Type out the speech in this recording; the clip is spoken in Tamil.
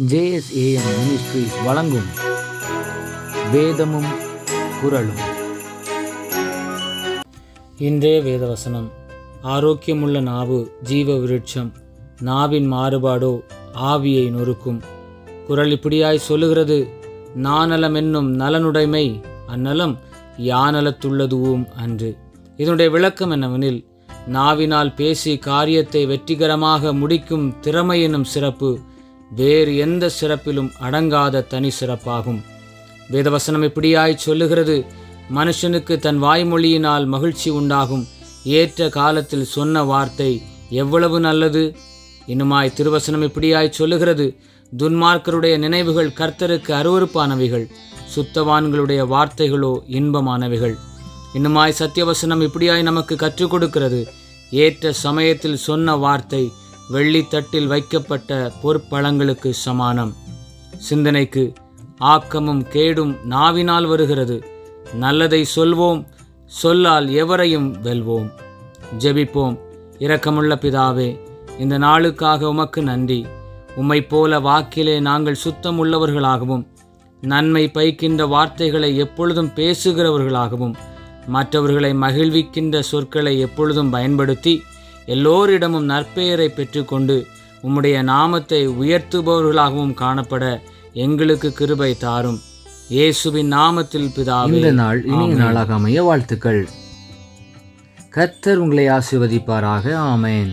ஜேஎஸ்ஏஎம் மினிஸ்ட்ரிஸ் வழங்கும் வேதமும் குரலும் இன்றைய வேதவசனம். ஆரோக்கியமுள்ள நாவு ஜீவ விருட்சம் நாவின் மாறுபாடோ ஆவியை நொறுக்கும். குரல் இப்படியாய் சொல்லுகிறது நானலம் என்னும் நலனுடைமை அந்நலம் யானலத்துள்ளதுவும் அன்று. இதனுடைய விளக்கம் என்னவெனில் நாவினால் பேசி காரியத்தை வெற்றிகரமாக முடிக்கும் திறமை என்னும் சிறப்பு வேறு எந்த சிறப்பிலும் அடங்காத தனி சிறப்பாகும். வேதவசனம் இப்படியாய் சொல்லுகிறது. மனுஷனுக்கு தன் வாய்மொழியினால் மகிழ்ச்சி உண்டாகும். ஏற்ற காலத்தில் சொன்ன வார்த்தை எவ்வளவு நல்லது? இன்னுமாய் திருவசனம் இப்படியாய் சொல்லுகிறது. துன்மார்க்கருடைய நினைவுகள் கர்த்தருக்கு அருவருப்பானவைகள். சுத்தவான்களுடைய வார்த்தைகளோ இன்பமானவைகள். இன்னுமாய் சத்தியவசனம் இப்படியாய் நமக்கு கற்றுக் கொடுக்கிறது. ஏற்ற சமயத்தில் சொன்ன வார்த்தை வெள்ளித்தட்டில் வைக்கப்பட்ட பொற்பழங்களுக்கு சமானம். சிந்தனைக்கு ஆக்கமும் கேடும் நாவினால் வருகிறது. நல்லதை சொல்வோம் சொல்லால் எவரையும் வெல்வோம். ஜெபிப்போம். இரக்கமுள்ள பிதாவே இந்த நாளுக்காக உமக்கு நன்றி. உம்மைப் போல வாக்கிலே நாங்கள் சுத்தம் உள்ளவர்களாகவும் நன்மை பைக்கின்ற வார்த்தைகளை எப்பொழுதும் பேசுகிறவர்களாகவும் மற்றவர்களை மகிழ்விக்கின்ற சொற்களை எப்பொழுதும் பயன்படுத்தி எல்லோரிடமும் நற்பெயரை பெற்றுக்கொண்டு உம்முடைய நாமத்தை உயர்த்துபவர்களாகவும் காணப்பட எங்களுக்கு கிருபை தாரும். இயேசுவின் நாமத்தில் பிதாவே இந்த நாள் இனிய. நாளாக அமைய வாழ்த்துக்கள். கர்த்தர் உங்களை ஆசீர்வதிப்பாராக. ஆமென்.